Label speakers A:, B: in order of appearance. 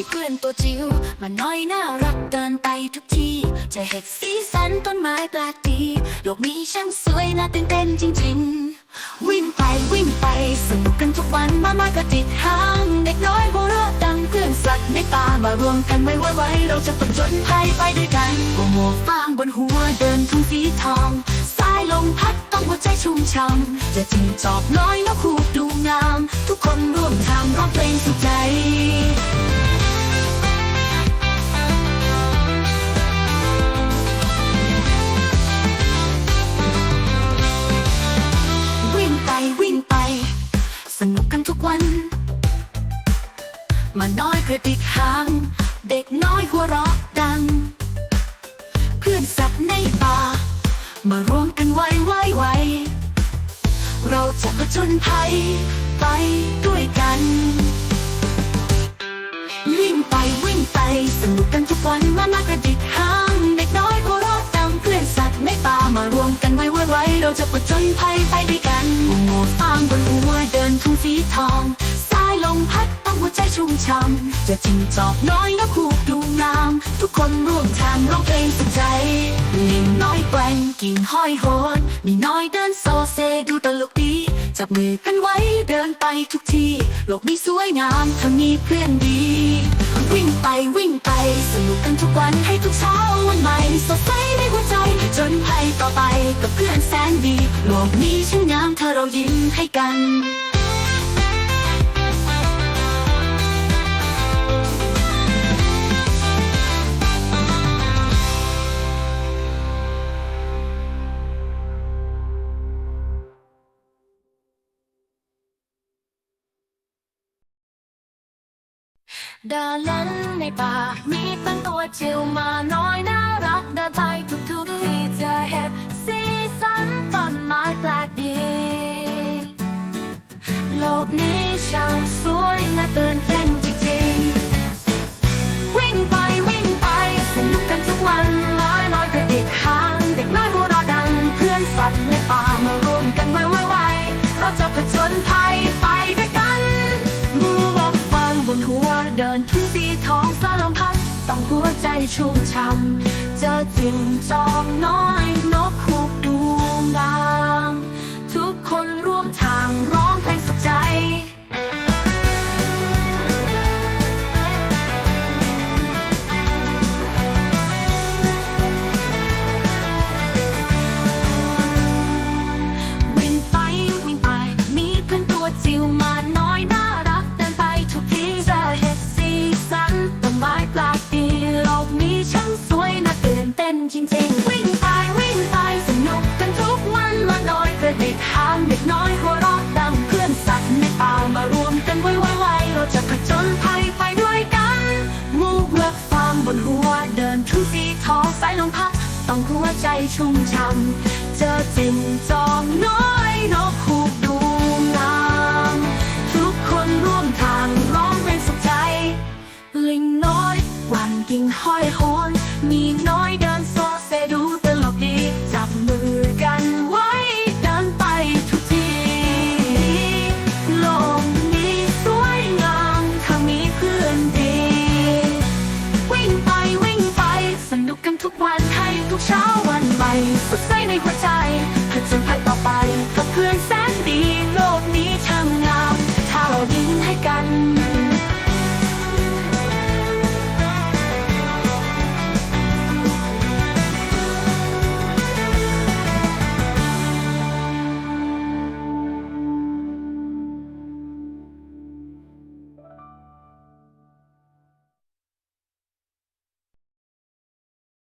A: มีเพื่อนตัวจิ๋วมาน้อยน่ารักเดินไปทุกที จะเห็นสีสันต้นไม้แปลกดีโลกนี้ช่างสวยน่าตื่นเต้นจริงๆ วิ่งไปวิ่งไปสนุกกันทุกวันมามากระติดหางเด็กน้อยหัวเราะดังเพื่อนสัตว์ในป่ามารวมกันไว้ไว้ไว้เราจะผจญภัยไปด้วยกันหัวหมวกฟางบนหัวเดินทุ่งสีทองสายลมพัดต้องหัวใจชุ่มช่ำจะจิงจอกน้อยนกคูกดูงาม ทุกคนร่วมทำร้องเพลงสุขใจ มาน้อยกระดิกหางเด็กน้อยหัวเราะดัง เพื่อนสัตว์ในป่ามารวมกันไว้ไว้ไว้ เราจะผจญภัยไปด้วยกันวิ่งไปวิ่งไปสนุกกันทุกวันมามากระดิกหางเด็กน้อยหัวเราะดังเพื่อนสัตว์ในป่ามารวมกันไว้ไว้ไว้เราจะผจญภัยไปด้วยกันหมูฟางบนหัวเดินทุ่งสีทองสายลมพัด ต้องหัวใจชุ่มช่ำจะจิงจอกน้อยนกคูกดูงาม ทุกคนร่วมทางร้องเพลงสุขใจลิงน้อยแกว่งกิ่งห้อยโหนมีน้อยเดินโซเซดูตลกดี จับมือกันไว้เดินไปทุกที่โลกนี้สวยงามถ้ามีเพื่อนดี วิ่งไปวิ่งไปสนุกกันทุกวันให้ทุกเช้าวันใหม่สดใสในหัวใจ จนภัยต่อไปกับเพื่อนแสนดีโลกนี้ช่างงามถ้าเรายิ้มให้กัน เดินเล่นในป่า มีตั้งตัวจิ๋วมาน้อยน่ารักเดิน เดินทุ่งสีทองสารพัดต้องหัวใจชุ่มช่ำเจอจิงจอกน้อยนกคูกดูงาม วใจชุ่มช่ำเจอจิ้งจอกน้อยนกคูก ใ